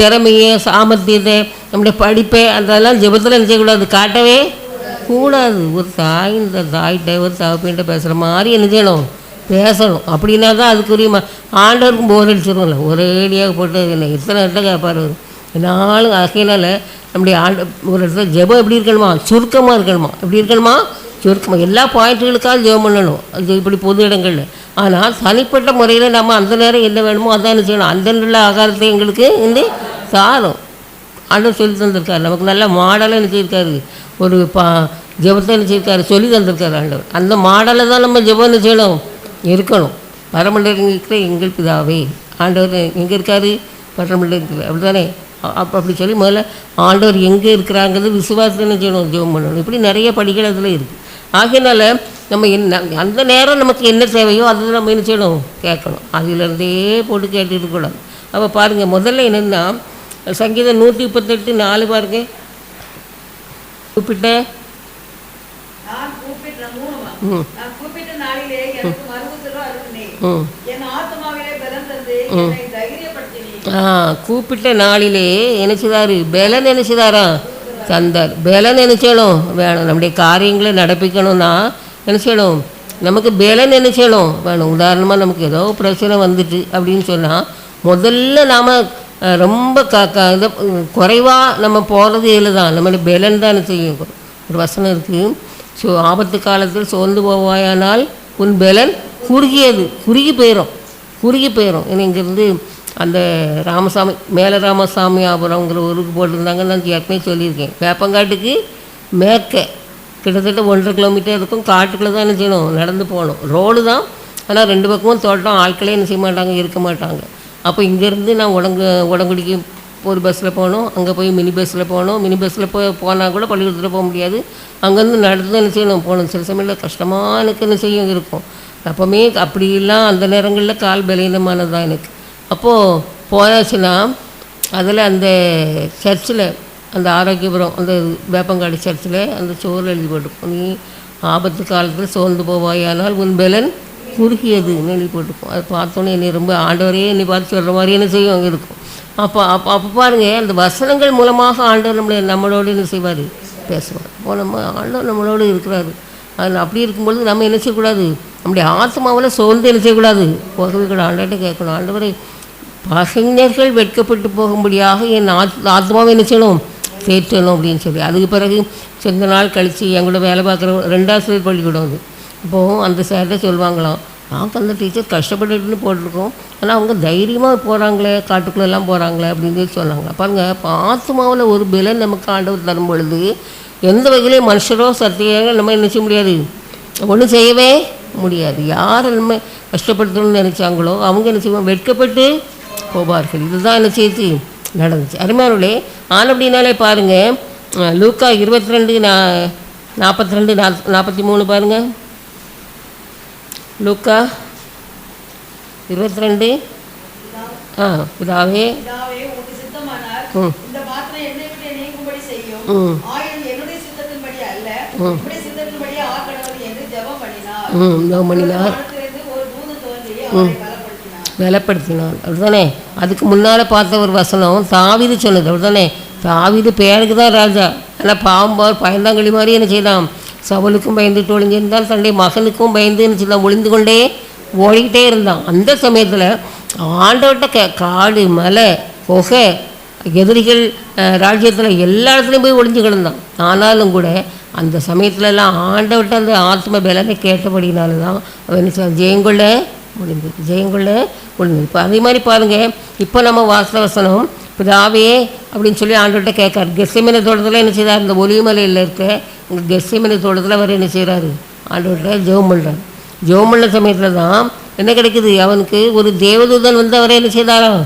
திறமையை சாமர்த்தியத்தை நம்முடைய படிப்பை அதெல்லாம் ஜெபத்தில் என்ன செய்யக்கூடாது காட்டவே கூடாது. ஒரு தாய் இந்த தாய்கிட்ட ஒரு தகப்பின்ட்ட பேசுகிற மாதிரி என்ன செய்யணும்? பேசணும். அப்படின்னா தான் அதுக்குரிய ம ஆண்டவருக்கும் போர் அடிச்சிருவோம்ல. ஒரேடியாக போட்டு என்ன இத்தனை இடத்த கேட்பார்? அவர் நாளும் அகையினால் நம்முடைய ஆண்ட ஒரு இடத்துல ஜெபம் எப்படி இருக்கணுமா? சுருக்கமாக இருக்கணுமா? எப்படி இருக்கணுமா? சுருக்கமாக எல்லா பாயிண்ட்டுகளுக்காக ஜெபம் பண்ணணும். அது இப்படி பொது இடங்களில். ஆனால் தனிப்பட்ட முறையில் நம்ம அந்த நேரம் என்ன வேணுமோ அதான் என்ன செய்யணும். அந்த நல்ல ஆகாரத்தை எங்களுக்கு வந்து சாரும் ஆண்டவர் சொல்லி தந்திருக்காரு. நமக்கு நல்ல மாடலாக என்ன ஒரு பா ஜெபத்தை என்ன சொல்லி தந்திருக்காரு ஆண்டவர். அந்த மாடலை தான் நம்ம ஜெபம் என்ன செய்யணும்? இருக்கணும். பரமண்டலங்கிற இருக்கிற எங்கள் பிதாவே ஆண்டவர் எங்கே இருக்காரு? பரமண்டலங்கிற அப்படி தானே அப்போ அப்படி சொல்லி முதல்ல ஆண்டவர் எங்கே இருக்கிறாங்கிறது விசுவாசத்தை என்ன செய்யணும்? ஜெபம் பண்ணணும். இப்படி நிறைய படிகள் அதில் இருக்குது ஆகையினால நம்ம என்ன அந்த நேரம் நமக்கு என்ன தேவையோ அதை நம்ம என்ன செய்யணும்? கேட்கணும். அதிலிருந்தே போட்டு கேட்டுட்டு இருக்கக்கூடாது. அப்போ பாருங்கள் முதல்ல என்னென்னா சங்கீதம் நூற்றி முப்பத்தெட்டு நாலு பாருங்க. கூப்பிட்ட? நான் கூப்பிட்ட மூணுமா ம். ஆ கூப்பிட்ட நாளிலே நினைச்சதாரு. பலன் நினைச்சதாரா? தந்தார் பலன் நினைச்சணும் வேணும். நம்முடைய காரியங்களை நடப்பிக்கணும்னா நினைச்சணும் நமக்கு பலன் நினைச்சணும் வேணும். உதாரணமாக நமக்கு ஏதோ பிரச்சனை வந்துட்டு அப்படின்னு சொன்னால் முதல்ல நாம் ரொம்ப க க குறைவாக நம்ம போகிறது இதில் தான் நம்மளுடைய பலன் தான் செய்யும். ஒரு வசனம் இருக்குது ஸோ ஆபத்து காலத்தில் சோர்ந்து போவாயானால் உன் பலன் குறுகியது. குறுகி போயிடும் குறுகி போயிடும் ஏன்னா இங்கேருந்து அந்த ராமசாமி மேலே ராமசாமியாபுரங்கிற ஊருக்கு போட்டிருந்தாங்க நான் ஏற்கனவே சொல்லியிருக்கேன். வேப்பங்காட்டுக்கு மேற்க. கிட்டத்தட்ட ஒன்றரை கிலோமீட்டர் இருக்கும். காட்டுக்குள்ளே தான் என்ன செய்யணும். நடந்து போகணும். ரோடு தான். ஆனால் ரெண்டு பக்கமும் தோட்டம். ஆட்களே என்ன செய்ய மாட்டாங்க? இருக்க மாட்டாங்க. அப்போ இங்கேருந்து நான் உடங்கு உடங்குடிக்கு ஒரு பஸ்ஸில் போகணும் அங்கே போய் மினி பஸ்ஸில் போகணும் மினி பஸ்ஸில் போய் போனால் கூட பள்ளிக்கூடத்தில் போக முடியாது. அங்கேருந்து நடந்து என்ன செய்யணும்? போகணும் சில சமயத்தில் கஷ்டமாக எனக்கு என்ன செய்யும் இருக்கும். அப்போவுமே அப்படிலாம் அந்த நேரங்களில் கால் பலீனமானது தான் எனக்கு. அப்போது போயாச்சுன்னா அதில் அந்த சர்ச்சில் அந்த ஆரோக்கியபுரம் அந்த வேப்பங்காடு சர்ச்சில் அந்த சோறு எழுதி போட்டுருக்கும் நீ ஆபத்து காலத்தில் சோர்ந்து போவாயானால் உன் பலன் குறுகியது. நெளி போட்டுக்கும் அது பார்த்தோன்னே என்னை ரொம்ப ஆண்டவரே என்னை பார்த்து சொல்கிற மாதிரி என்ன செய்யும் அங்கே இருக்கும். அப்போ அப்போ அப்போ பாருங்கள் அந்த வசனங்கள் மூலமாக ஆண்டவர் நம்மளை நம்மளோடு என்ன செய்வார்? பேசுவார். அப்போ நம்ம ஆண்டவர் நம்மளோடு இருக்கிறாரு. அதில் அப்படி இருக்கும்பொழுது நம்ம என்ன செய்யக்கூடாது? நம்முடைய ஆத்மாவில் சோர்ந்து என்ன செய்யக்கூடாது? போகவே கூட ஆண்டவர்கிட்ட கேட்கணும். ஆண்டவரை பகைஞர்கள் வெட்கப்பட்டு போகும்படியாக என் ஆத் ஆத்மாவை என்ன செய்யணும்? தேற்றணும் அப்படின்னு சொல்லி. அதுக்கு பிறகு சொந்த நாள் கழித்து என் கூட வேலை பார்க்குற ரெண்டாவது பள்ளிக்கூடம் அது. அப்போது அந்த சேர்தான் சொல்லுவாங்களாம் நான் அந்த டீச்சர் கஷ்டப்பட்டுன்னு போட்டிருக்கோம். ஆனால் அவங்க தைரியமாக போகிறாங்களே காட்டுக்குள்ளெல்லாம் போகிறாங்களே அப்படின்னு சொல்லி சொன்னாங்க பாருங்கள் இப்போ ஒரு பலன் நமக்கு ஆண்டவர் தரும் பொழுது எந்த வகையிலையும் மனுஷரோ சத்தியாக நம்ம என்ன செய்ய முடியாது? ஒன்றும் செய்யவே முடியாது. யார் நம்ம கஷ்டப்படுத்தணும்னு நினச்சாங்களோ அவங்க என்ன செய்வோம் வெட்கப்பட்டு போவார்கள். இதுதான் என்ன செய்து? நடந்துச்சு. அருமையானுடைய ஆள் அப்படின்னாலே பாருங்கள் லூக்கா இருபத்தி ரெண்டு நா நாற்பத்தி ரெண்டு நாற்பத்தி மூணு பாருங்கள் லூக்கா இருபத்தி ரெண்டு ஆ பிதாவே ம் ம் என்று ஜெபம் பண்ணினார் ம் பலப்படுத்தினார் அப்படிதானே அதுக்கு முன்னால் பார்த்த ஒரு வசனம் தாவிது சொன்னது அப்படிதானே தாவிது பேருக்கு தான் ராஜா ஆனால் பாம்பார் பயந்தாங்களி மாதிரி என்ன செய்தான் சவலுக்கும் பயந்துட்டு ஒளிஞ்சிருந்தான் தன்னுடைய மகனுக்கும் பயந்து என்ன ஒளிந்து கொண்டே ஓடிக்கிட்டே இருந்தான். அந்த சமயத்தில் ஆண்டவட்ட கே காடு மலை புகை எதிரிகள் ராஜ்யத்தில் எல்லா இடத்துலையும் போய் ஒளிஞ்சு கிடந்தான். ஆனாலும் கூட அந்த சமயத்துலலாம் ஆண்டவட்ட அந்த ஆத்ம பலனை கேட்டபடினால தான் அவன் என்ன ஜெயங்கொள்ள முடிந்தது ஜெயங்கொள்ள முடிந்தது. இப்போ அதே மாதிரி பாருங்கள் இப்போ நம்ம வாசவசனம் இப்போ பிதாவே அப்படின்னு சொல்லி ஆண்டவட்ட கேட்காரு கெசமின தோட்டத்தில் என்ன செய்தார்? இந்த ஒலிமலையில் இருக்க இந்த கெஸ்ஸிமனை தோட்டத்தில் அவர் என்ன செய்கிறாரு ஆண்டவர்கிட்ட ஜெபம் பண்ணுறாரு ஜெபம் பண்ண சமயத்தில் தான் என்ன கிடைக்குது? அவனுக்கு ஒரு தேவதூதன் வந்து அவரை என்ன செய்தாராம்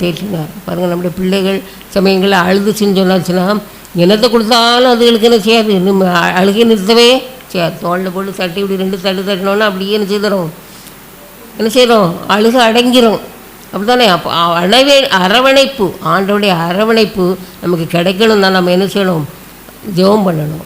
தேற்றினார். பாருங்கள் நம்முடைய பிள்ளைகள் சமயங்களில் அழுது சொன்னாச்சுன்னா என்னத்தை கொடுத்தாலும் அதுகளுக்கு என்ன செய்யாது? நம்ம அழுகை நிறுத்தவே சரி தோளில் போட்டு தட்டி இப்படி ரெண்டு தட்டு தட்டினோன்னா அப்படியே என்ன செய்துடும் என்ன செய்கிறோம் அழுக அடங்கிரும். அப்படிதானே அப்போ அணவே அரவணைப்பு ஆண்டோடைய அரவணைப்பு நமக்கு கிடைக்கணும் தான் நம்ம என்ன செய்யணும்? ஜெபம் பண்ணணும்.